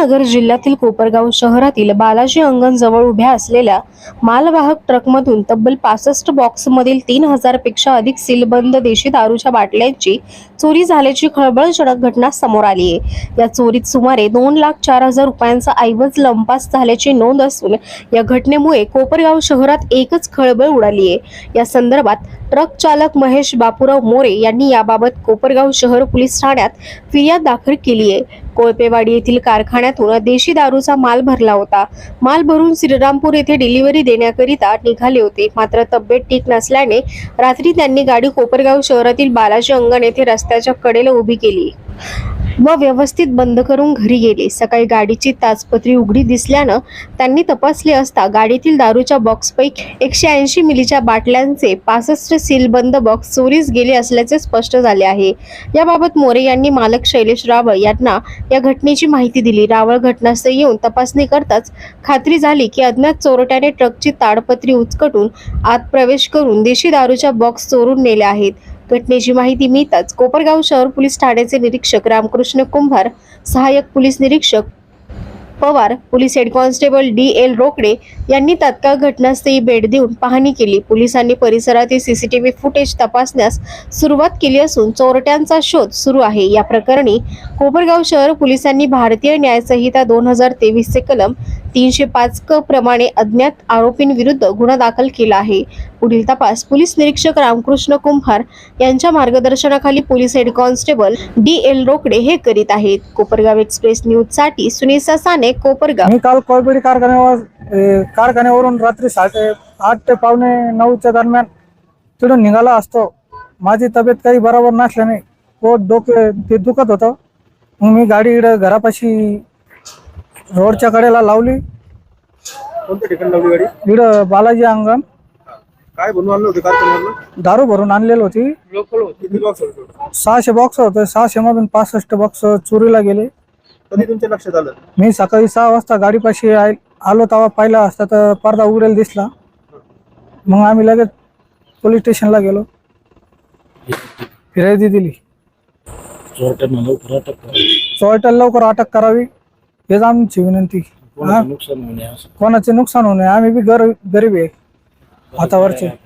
अहमदनगर जिल्ह्यातील कोपरगाव शहरातील बालाजी अंगण जवळ उभ्या असलेल्या मालवाहक ट्रकमधून तब्बल पासष्ट बॉक्समधील तीन हजारपेक्षा अधिक सीलबंद देशी दारूच्या बाटल्यांची चोरी झाल्याची खळबळजनक घटना समोर आली आहे. या चोरीत सुमारे दोन लाख चार हजार रुपयांचा ऐवज लंपास झाल्याची नोंद असून या घटनेमुळे कोपरगाव शहरात एकच खळबळ उडाली आहे. या संदर्भात ट्रक चालक महेश बापूराव मोरे यांनी याबाबत कोपरगाव शहर पोलीस ठाण्यात फिर्याद दाखल केली आहे. कोळपेवाडी येथील कारखान्यातून देशी दारूचा माल भरला होता. माल भरून श्रीरामपूर येथे डिलिव्हरी देण्याकरिता निघाले होते. मात्र तब्येत ठीक नसल्याने रात्री त्यांनी गाडी कोपरगाव शहरातील बालाजी अंगण येथे रस्त्याच्या कडेला उभी केली. व व्यवस्थित बंद करून घरी गेले. सकाळी गाडीची ताजपत्री उघडी दिसल्यानं त्यांनी तपासले असता गाडीतील दारूच्या बॉक्सपैकी एकशे ऐंशी मिलीच्या बाटल्यांचे पासष्ट सीलबंद बॉक्स चोरीस गेले असल्याचे स्पष्ट झाले आहे. याबाबत मोरे यांनी मालक शैलेश रावळ यांना या घटनेची माहिती दिली. रावळ घटनास्थळी येऊन तपासणी करताच खात्री झाली की अज्ञात चोरट्याने ट्रकची ताडपत्री उचकटून आत प्रवेश करून देशी दारूच्या बॉक्स चोरून नेले आहेत. घटनेची माहिती मिळताच कोपरगाव शहर पोलीस ठाण्याचे निरीक्षक रामकृष्ण कुंभार सहाय्यक पोलीस निरीक्षक Pawar police head constable D L Rokade यांनी तात्काळ घटनास्थळी भेट देऊन पाहणी केली. पोलिसांनी परिसरातील सीसीटीव्ही फुटेज तपासण्यास सुरुवात केली असून चोरट्यांचा शोध सुरू आहे. या प्रकरणी कोपरगाव शहर पोलिसांनी भारतीय न्यायसंहिता दोन हजार तेवीसचे कलम तीनशे पाच क प्रमाणे अज्ञात आरोपींविरुद्ध गुन्हा दाखल केला आहे. पुढील तपास पोलीस निरीक्षक रामकृष्ण कुंभार यांच्या मार्गदर्शनाखाली police head constable D L Rokade हे करीत आहेत. कोपरगाव एक्सप्रेस न्यूजसाठी सुनील ससाने कोपरगाव मी काल कोळपेडी कारखान्यावर कारखान्यावरून रात्री साडे आठ ते पावणे नऊच्या दरम्यान तिथून निघाला असतो. माझी तब्येत काही बरोबर नसल्याने पोट डोके ते दुखत होतं. मग मी गाडी इकडं घरापाशी रोडच्या कडेला लावली. कोणत्या ठिकाणी लावली गाडी? इकडं बालाजी अंगण. काय बनवून आणलं होतं कारखान्यावरनं दारू भरून आणलेली होती. किती बॉक्स होते? सहाशे बॉक्स होते. सहाशे मधून पासष्ट बॉक्स चोरीला गेले. कधी तुमच्या लक्षात आलं? मी सकाळी सहा वाजता गाडीपाशी आय- आलो तेव्हा पाहिला असता तर पडदा उघडेल दिसला. मग आम्ही लगेच पोलीस स्टेशनला गेलो. फिरायची दिली. चोरट्यांना लवकर अटक करावी. चोरट्याला लवकर अटक करावी हेच आमची विनंती? कोणाचं नुकसान होणे असं. कोणाचे नुकसान होऊ नये आम्ही बी गर गरीब आहे. हातावरचे.